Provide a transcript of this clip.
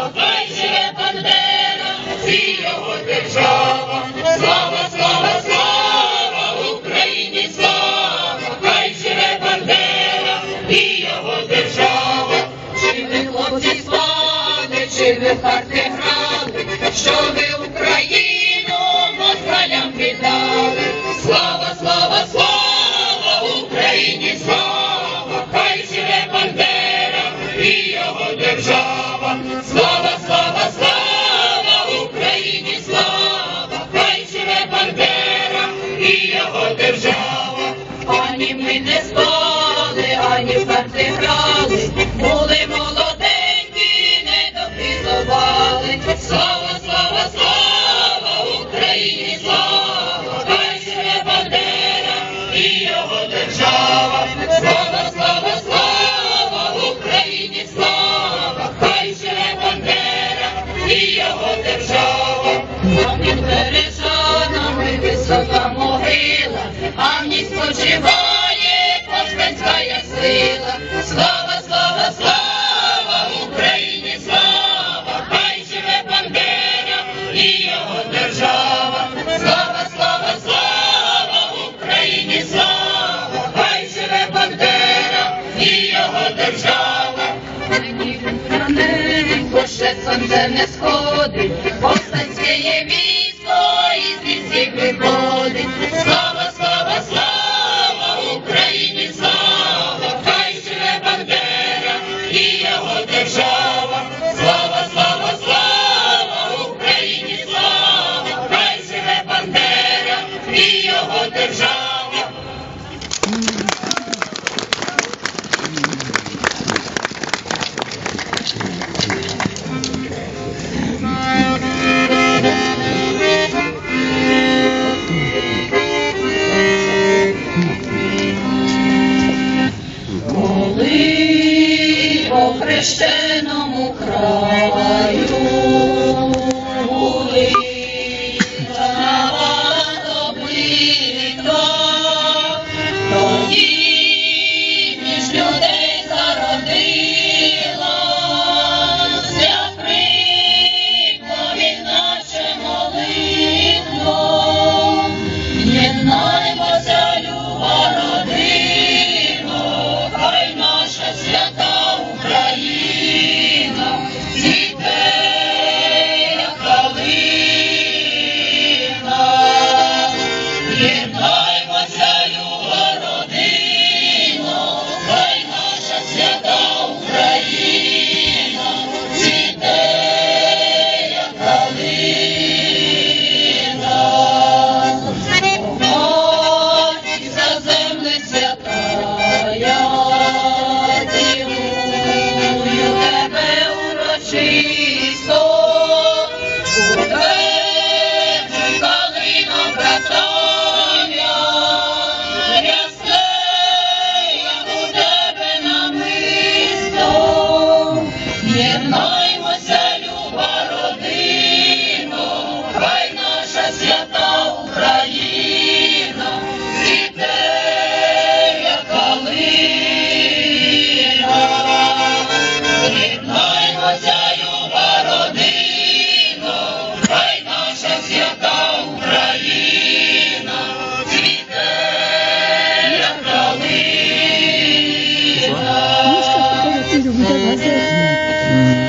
Живе Бандера, всі його держава, слава, слава, слава, Україні слава, хай живе Бандера, і його держава, чи ми хлопці слави, чи ми в грали, що ви Україну москалям віддали. Слава, слава, слава, Україні слава, хай живе Бандера, і його держава вам, слава, слава, слава Україні, слава, хай живе Бандера і його держава, пані ми не спали. держава, а під бережанами висока могила, а в ній спочиває. сонце не сходить, повстанське є війна. okreštenému kraju. Yeah.